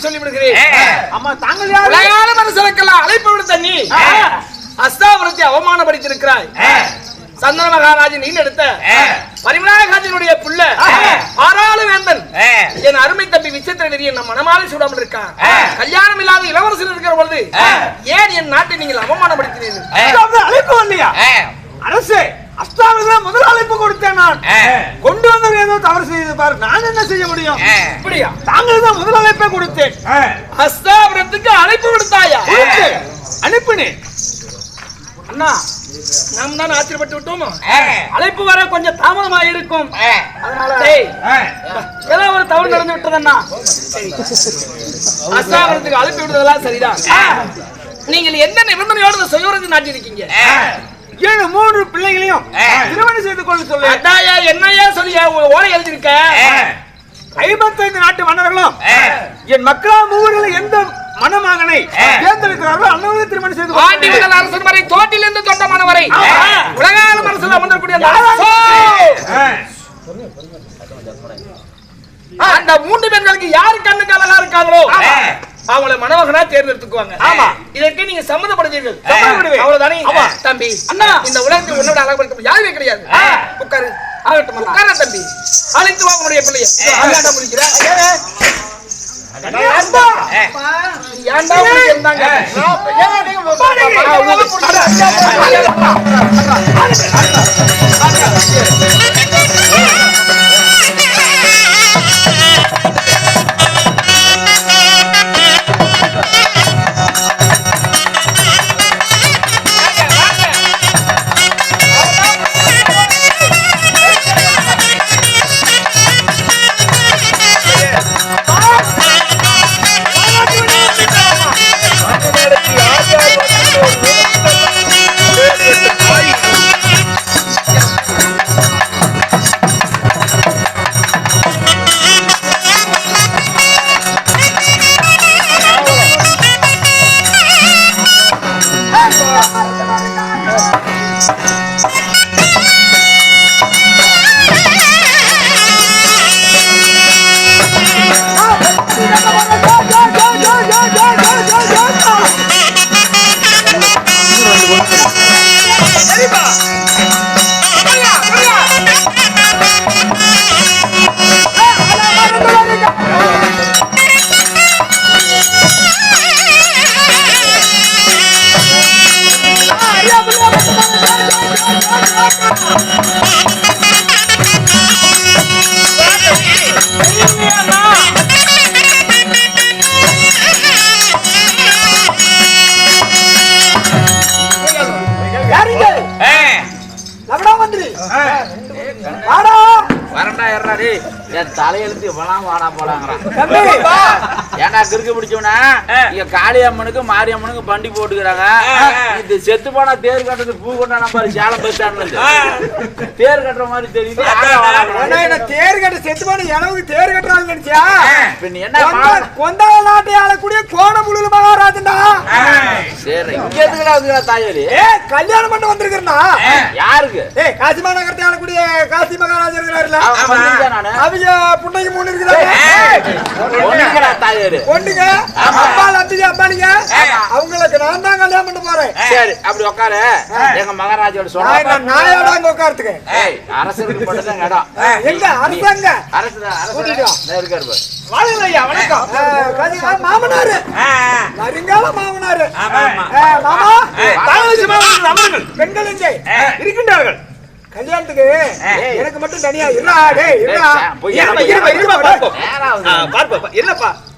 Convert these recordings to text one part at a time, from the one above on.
விவரம் அனைத்தும் சொல்லி விடுகிறேன் ஆ. அம்மா தாங்கள் யாரு உலகான மனுஷனுக்கெல்லாம் அழைப்பு விடுத்த நீ அஸ்தாபுரத்தை அவமானப்படுத்தியிருக்கிறாய். சந்தன மகாராஜன் நீ எடுத்த. பரிமளாகாஜனுடைய புள்ள பாராளு வேந்தன். என் அருமை தம்பி விசித்திர நெறியை நம் மனமாலை சூடாமல் இருக்கான். கல்யாணம் இல்லாத இளவரசர் இருக்கிற பொழுது. ஏன் என் நாட்டை நீங்கள் அவமானப்படுத்தினீர்கள் அழைப்பு வரலையா ஆ. அரசே அஸ்தாமில முதல் அழைப்பு கொடுத்தேன் நான். கொண்டு வந்தவர் ஏதோ தவறு செய்து பாரு. நான் என்ன செய்ய முடியும்? ஆ. அப்படியா? தாங்கள் தான் முதல் அழைப்பை கொடுத்தேன் அஸ்தாபுரத்துக்கு அழைப்பு விடுத்தாயா. அனுப்பினேன் அண்ணா நாம் தான் ஆச்சரியப்பட்டு விட்டோமோ. அழைப்பு வர கொஞ்சம் தாமதமா இருக்கும் ஆ. அதனால டேய், ஏதோ ஒரு தவறு நடந்து விட்டதண்ணா. அஸ்தாபுரத்துக்கு அழைப்பு விடுறதெல்லாம் சரிதான். நீங்கள் எந்த நிபந்தனையோடு இந்த சுயவரதி நாட்டியிருக்கீங்க. ஏழு மூன்று பிள்ளைகளையும். திருமணம் செய்து கொள்ள சொல்லு அதாயா என்னையா சொல்லி ஓலை எழுதியிருக்க ஆ. ஐம்பத்தைந்து நாட்டு மன்னர்களும். என் மக்களா மூவர்கள் எந்த மணமகனை. தேர்ந்தெடுக்கிறார்களோ அன்னவரை திருமணம் செய்து சொல்லு. முதல் அரசன் வரை தோட்டிலிருந்து தொண்டமான வரை ஆமா. உலகால மனசுல அமர்ந்திருக்கூடிய அந்த அரசோ, மூன்று பெண்களுக்கு யாரு கண்ணுக்கு அழகா இருக்காங்களோ. அவங்கள மணமகனா தேர்ந்தெடுத்துக்குவாங்க. ஆமா. இதற்கு நீங்க சம்மதப்படுவீர்கள் சம்மதப்படுவேன். அவ்வளவுதானே. தம்பி அண்ணா. இந்த உலகத்தில் உன்னோட அழகுபடுத்த யாருமே கிடையாது. உட்காரு. ஆகட்டும் உட்கார தம்பி. அழைத்து வா உன்னுடைய பிள்ளைய. அண்ணாட்ட முடிக்கிற ஏன்டா ஏன்டா இருந்தாங்க? யாருங்க வரண்டா என் தலையெழுத்து இவெல்லாம் வாடா போலாங்கிறான் ஏன்டா கிறுக்கு பிடிச்சவனா? இங்க காளியம்மனுக்கு மாரியம்மனுக்கு பண்டி போட்டுக்கிறாங்க. இது செத்து போனா தேர் கட்டுறது பூ கொண்டான பாரு சேலம் பஸ் ஸ்டாண்ட்ல தேர் கட்டுற மாதிரி தெரியுது. தேர் கட்ட செத்து போன எனக்கு தேர் கட்டுறாங்க நினைச்சியா? இப்ப நீ என்ன கொந்தாள நாட்டை ஆளக்கூடிய கோணமுழுல மகாராஜன்டா. சரி. இங்க எதுக்குடா வந்துக்கிறா தாயலி ஏ கல்யாணம் பண்ண வந்திருக்கிறா யாருக்கு? ஏ காசிமா நகரத்தை ஆளக்கூடிய காசி மகாராஜர் இருக்கிறாருல அவங்க புண்ணைக்கு மூணு இருக்கிறாங்க தாயலி பொண்ணுங்க அப்பா அம்பிகை அம்பானிங்க அவங்களுக்கு நான் தான் கல்யாணம் பண்ண போறேன். சரி அப்படி உட்காரு எங்க மகாராஜோட என்ன நாயோட அங்க உட்கார்த்துக்கு அரசருக்கு மட்டும்தான் இடம். எங்க? அரசாங்க அரசு இருக்காரு மாமனாரு. வருங்கால மாமனாரு. மாமா. பெண்கள் எங்கே இருக்கின்றார்கள். கல்யாணத்துக்கு எனக்கு மட்டும் தனியா இருடா டேய் ஏய்,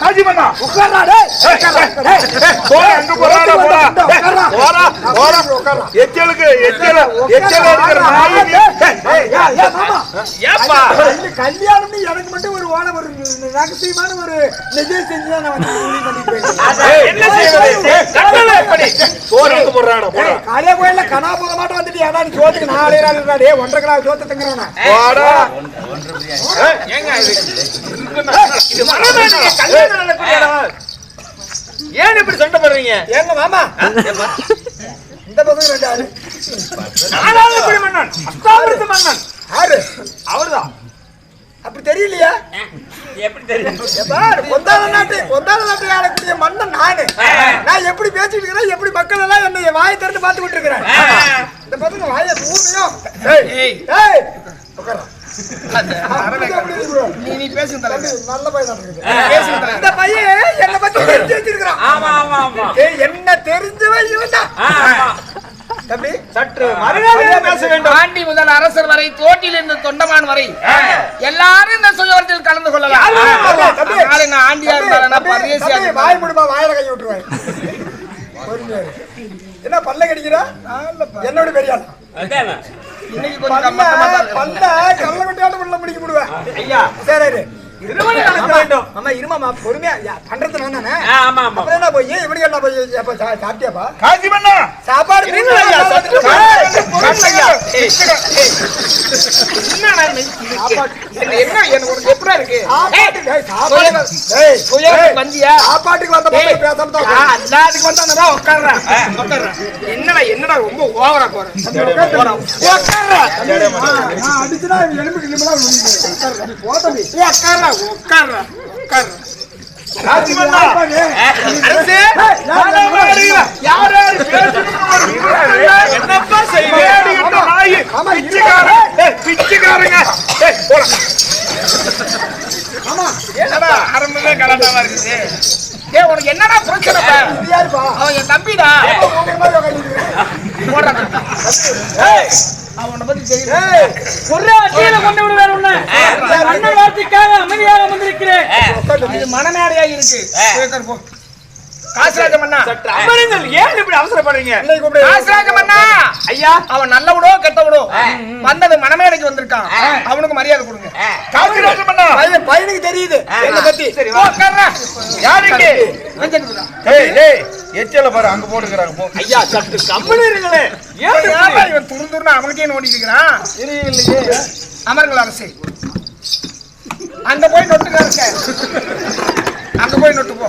போய் டேய் போடா, போடா. போடா, போடா. உட்கார்றா. எச்சலுக்கு எச்சல எச்சல இருக்கிற. நாய். ஏப்பா கல்யாணம் கல்யாணம்னு எனக்கு மட்டும் ஒரு ஓலை ஒரு ரகசியமான ஒரு நிஜம் செஞ்சு தான் நான் என்ன செய்வது கட்டளை எப்படி கோயில்ல வந்துட்டு ஏடா நீ சோத்துக்கு நாலே நாள் ஒன்றரை கிலோ சோத்து ஏங்க இது இது கல்யாணம் இடம். ஏன் இப்படி சண்டை போடுறீங்க? ஏங்க மாமா. இந்த பக்கம் ரெண்டு ஆளு. நாலாவது குடி மன்னன்? அஷ்டாவிருத்த மன்னன். ஆறு அவர்தான். அப்படி தெரியலையா? எப்படி தெரியும்? நாட்டு கொந்தாத நாட்டு ஆளக்கூடிய மன்னன் நானு. நான் எப்படி பேசிட்டு இருக்கிறேன் எப்படி மக்கள் எல்லாம் என்னை வாயை திறந்து பார்த்து விட்டு இருக்கிறேன் இந்த பசங்க வாயை ஊமையும் ஏய். இரு. நீ நீ பேசுங்க நல்ல பையன் தான் இருக்குது. பேசுங்க தலைவர் இந்த பையன் என்னை பத்தி தெரிஞ்சு ஆமா ஆமா ஆமா. ஏய், என்ன தெரிஞ்சவன் இவன் தம்பி சற்று பேச வேண்டும். ஆண்டி முதல் அரசர் வரை தோட்டில் இருந்து தொண்டமான் வரை எல்லாரும் இந்த சுயவரத்தில் கலந்து கொள்ளலாம். நாளை நான் ஆண்டியா இருந்தாலும் பரதேசியா வாய் முடிமா வாயில கை விட்டுருவேன். என்ன பல்ல கடிக்கிறா? என்னோட பெரிய? இன்னைக்கு கொஞ்சம் பல்ல கல்ல கொட்டியாட்டு உள்ள முடிக்க முடிவேன் ஐயா. சரி வேண்டும். ஆமா இருமாமா பொறுமையா யா, பண்றது நான் தானே? ஆமா ஆமா. அப்புறம் என்ன போய் இப்படி என்ன போய் சாப்பிட்டியாப்பா? காசி மன்னா சாப்பாடு என்ன எனக்கு எப்படா இருக்கு? வந்தியா சாப்பாட்டுக்கு வந்த பேசாம தான் வந்தானடா உட்கார்றா உட்கார்றா என்னடா என்னடா ரொம்ப ஓவரா போற. உட்கார்றா நான் அடிச்சுனா எலும்புக்கு நிமிடா விழுந்து போ பேசணும் என்னப்பா நாய். ஆமா என்னடா ஆரம்பமே கலாட்டாவா இருக்குது? டேய் உனக்கு என்னடா பிரச்சனை அவன் என் தம்பிடா. அவனை பத்தி தெரியல ஒரே அடியில கொண்டு விடுவார் உன்னை. அண்ணன் வார்த்தைக்காக அமைதியாக வந்திருக்கிறேன். மனமேடையா இருக்கு. காசிராஜ மன்னா அமருங்கள். ஏன் இப்படி அவசரப்படுறீங்க? காசிராஜ மன்னா ஐயா. அவன் நல்லவனோ கெட்டவனோ வந்தது மனமேடைக்கு வந்திருக்கான். அவனுக்கு மரியாதை கொடுங்க. காசிராஜ மன்னா பையன் பையனுக்கு தெரியுது. என்ன பத்தி. யாருக்கு எச்சல பாரு அங்க போட்டுக்கறாங்க போ. ஐயா சற்று கம்முனு இருங்களே. ஏன் இவன் துரு துருன்னு அவனுக்கே நோண்டிட்டு இருக்கிறான்? அமருங்கள் அரசே. அங்க போய் நொட்டுங்க இருக்க. அங்க போய் நொட்டு போ.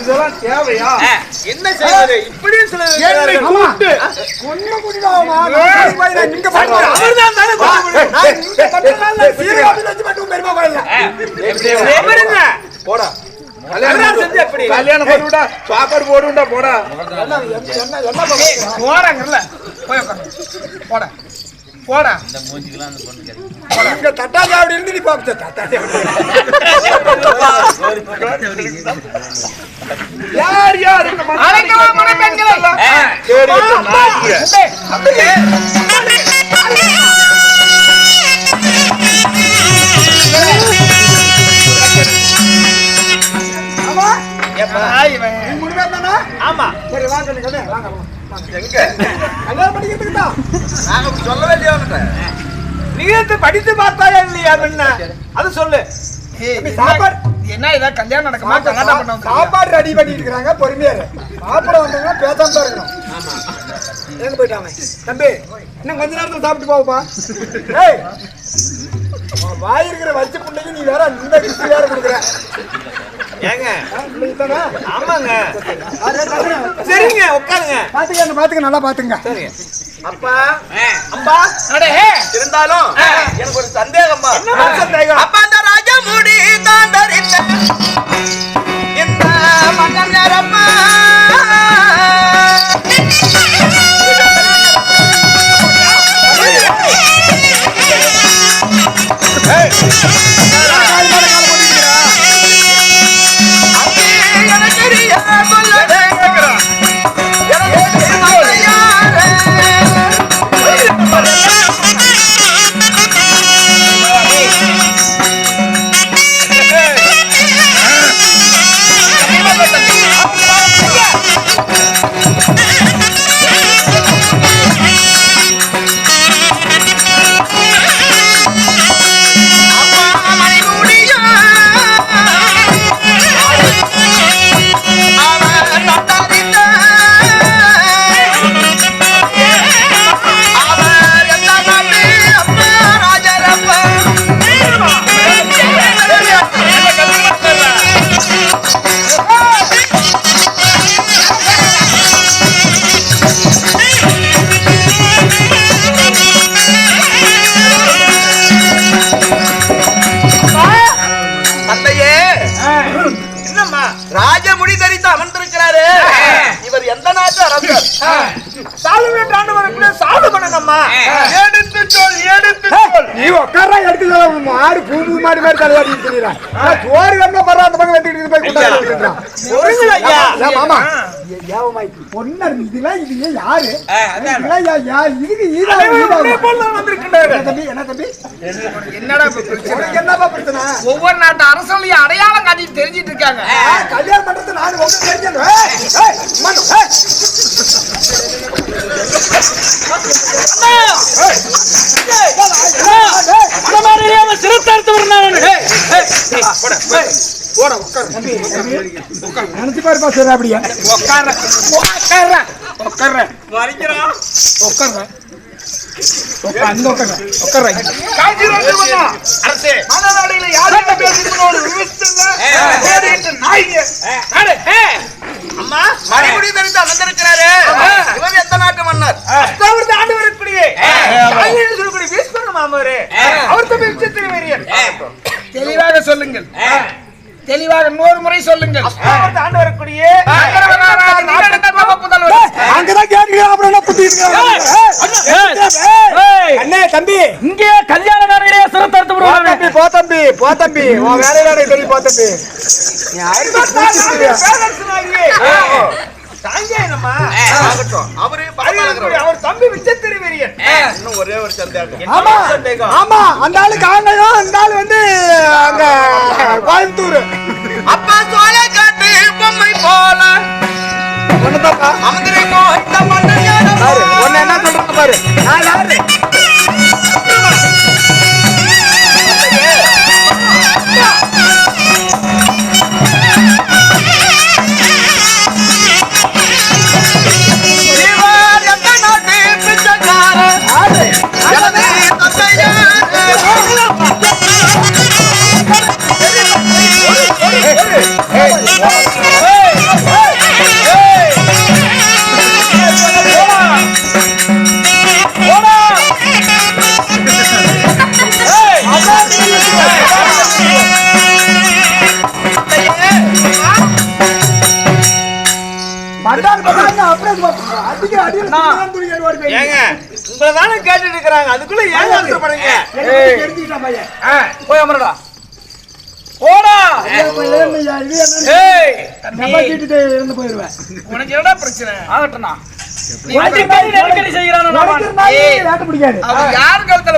இதெல்லாம் தேவையா? என்ன செய்வது? இப்படி சில. போடா. கல்யாணம் செஞ்சு எப்படி? கல்யாணம் பண்ணி விடா சாப்பாடு போடுண்டா போடா. என்ன என்ன என்ன என்ன ஏய், பண்ணுறீங்க போறாங்கல்ல போய் உட்காரு. போடா. போடா. இங்க தட்டாஜி அப்படி இருந்து நீ பாப்ப தட்டாஜி யார் யார்? இந்த மனுஷன் அழைக்கவா மணப்பெண்களை தேடி வச்ச ஆமா. சரி வாங்க நீ கல்யாணம் வாங்க. எங்க கல்யாணம் தான் நாங்க சொல்ல நீங்க படித்து பார்த்தாயா இல்லையா முன்ன? அது சொல்லு. சாப்பாடு. என்ன இதா கல்யாணம் நடக்குமா? கல்யாணம் பண்ண? சாப்பாடு ரெடி பண்ணிட்டு இருக்காங்க பொறுமையா. சாப்பிட வந்தவங்க பேசாம தான் இருக்கணும். எங்க போயிட்டாங்க தம்பி இன்னும் கொஞ்ச நேரத்துல சாப்பிட்டு ஏய் உன் வாய் இருக்கிற வச்சு பிள்ளைக்கு நீ வேற இந்த வேற கொடுக்குற. ஏங்க? தானே? ஆமாங்க. சரிங்க உட்காருங்க. பாத்துக்க பாத்துக்க நல்லா பாத்துங்க. சரிங்க. அப்பா. அப்பா அடே. இருந்தாலும் எனக்கு ஒரு சந்தேகம்மா. என்ன சந்தேகம் அப்ப அந்த ராஜமுடி தான் தரித்த. இந்த மன்னர் யாரம்மா சாலும் என்று ஆண்டு வரக்கூடிய சாலு பண்ணணும்மா எடுத்து சொல் எடுத்து சொல் நீ உட்காரா எடுத்து மாடு பூம்பு மாடு மாதிரி தலையாடி இருக்கிறான் சோறு கண்ண படுற அந்த பக்கம் வெட்டிட்டு போய் கொண்டாடுறான் ஒருங்கள் மாமா பொன்னர் இதெல்லாம் இது யாரு இதுக்கு என்ன தம்பி என்ன தம்பி என்னடா என்னப்பா பிரச்சனை ஒவ்வொரு நாட்டு அரசனையும் அடையாளம் காட்டிட்டு தெரிஞ்சிட்டு இருக்காங்க கல்யாணம் பண்றது நான் உங்களுக்கு தெரிஞ்சது ஏய், எடுத்து வரணும் நினைச்சு பாருப்பா சரி அப்படியா? உட்கார். தேடிட்டு நாய்ங்க நாடு. அம்மா மறுபடியும் தெரிந்து வந்திருக்கிறாரு. இவர் எந்த நாட்டு மன்னர்? ஆண்டு வரக்கூடிய சொல்லக்கூடிய வீஸ்வரன் மாமரு அவர் தெளிவாக சொல்லுங்கள். தெளிவாக நூறு முறை சொல்லுங்கள் அண்ணே தம்பி இங்கே கல்யாண நாளையிலே சிறுத்தை எடுத்து தம்பி போ தம்பி போ தம்பி உன் வேலையில எனக்கு தெரியும் போ தம்பி? அவரு அவர் தம்பி விசித்திர வீரியன் இன்னும் ஒரே ஒரு சந்தேகம் ஆமா சந்தேகம் ஆமா அந்த ஆளு காங்கயம் அந்த ஆளு வந்து அங்க கோயம்புத்தூர் அப்பா சோழ காட்டு உங்களை தானே கேட்டுட்டு இருக்கிறாங்க. அதுக்குள்ள ஏன் அவசரப்படுறீங்க போய் அமரடா போடா ஐயா, இப்ப ஏறுமையா, இது என்னன்னு ஏய் டப்பா தீட்டிட்டு இருந்து போயிருவேன். உனக்கு என்னடா பிரச்சனை? ஆகட்டும்ண்ணா.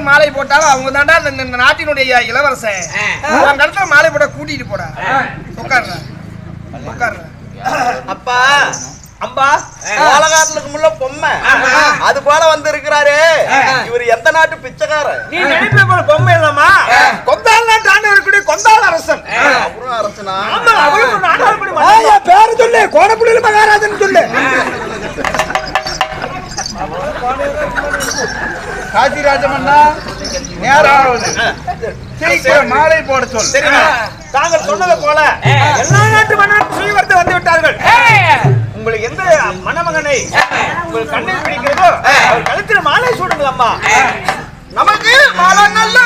மாலை போட்டாலும் அவங்க தாண்டா இந்த நாட்டினுடைய இளவரசன். கழுத்துல மாலை போட கூட்டிட்டு போடா. உட்கார்ற உட்கார்ற அப்பா அம்பா ஓலகாட்டுக்கு முள்ள பொம்மை. அது போல வந்து இருக்கிறாரு. இவர் எந்த நாட்டு பிச்சைக்காரன் நீ நினைப்ப பொம்மை இல்லம்மா. கொந்தாள் நாட்டு ஆண்டு வரக்கூடிய கொந்தாள் அரசன் அப்புறம் அரசனா ஆமா அவரும் நாடு வரக்கூடிய ஏய், என் பேரு சொல்லு கோடப்புள்ளில மகாராஜன் சொல்லு காசி ராஜமன்னா நேரம் சீக்கிரம் மாலை போட சொல். தாங்கள் சொன்னது போல. எல்லா நாட்டு மன்னரும் ஸ்ரீவர்த்தை வந்து விட்டார்கள். உங்களுக்கு எந்த மணமகனை உங்கள் கண்ணில் பிடிக்கிறதோ கழுத்தில் மாலை சூடுங்கள் அம்மா. நமக்கு மாலை நல்லா